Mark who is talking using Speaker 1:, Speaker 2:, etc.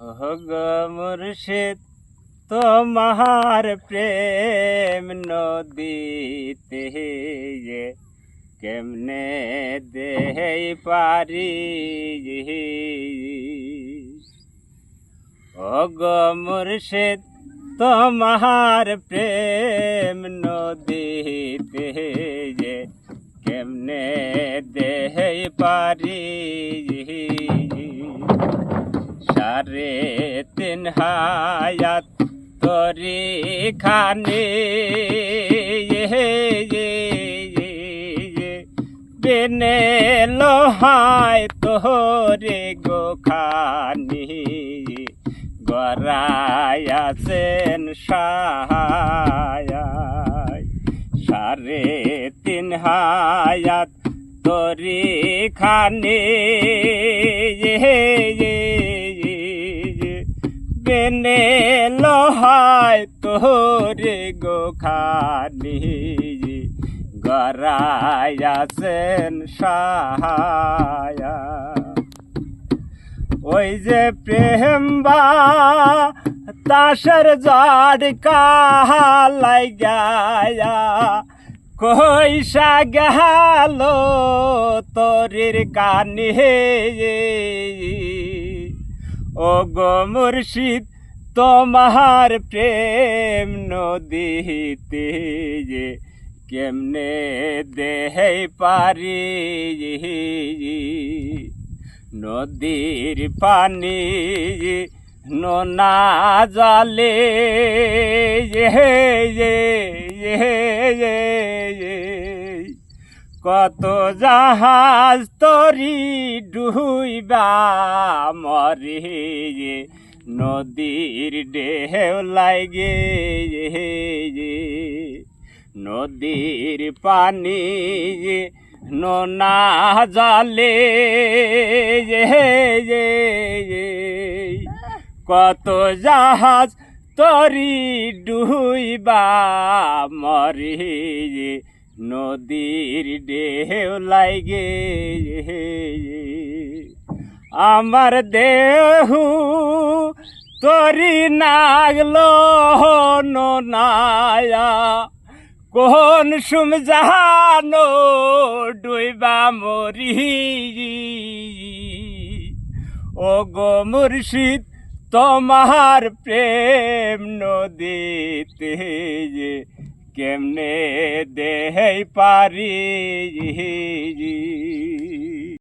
Speaker 1: Hog মুর্শিদ, তোমার প্রেম নদীতে কেমনে দেই পারি হগ মুর্শিদ, তোমার প্রেম নদীতে কেমনে দেই পারি সারে তিন হায়াত তরি খানি। বিনে লোহায় তোরে গো খানি। গড়ায়াছেন সাহায় সারে তিন হায়াত তরি খানি। বেনে লোহায় তোরে গো খানি গড়ায়াছেন সাহায়। ওই যে প্রেম বা তাসের জড় কাহালাই গায়া কইসা গেল তোরির কানে ও গো মুর্শিদ তোমার প্রেম নদীতে যে কেমনে দেহে পারি নদীর পানি নোনা জলে কত জাহাজ তরি ডুইবা মরে নদীর ঢেউ লাগে নদীর পানি নোনা জলে কত জাহাজ তরি ডুইবা মরে নদীর ঢেউ লাগে আমার দেহু তরি নাগলো নায়া কোন সুম জাহানো ডুইবা মরি। ও গো মুর্শিদ, তোমার প্রেম নদীতে। কেমনে দেহে পারি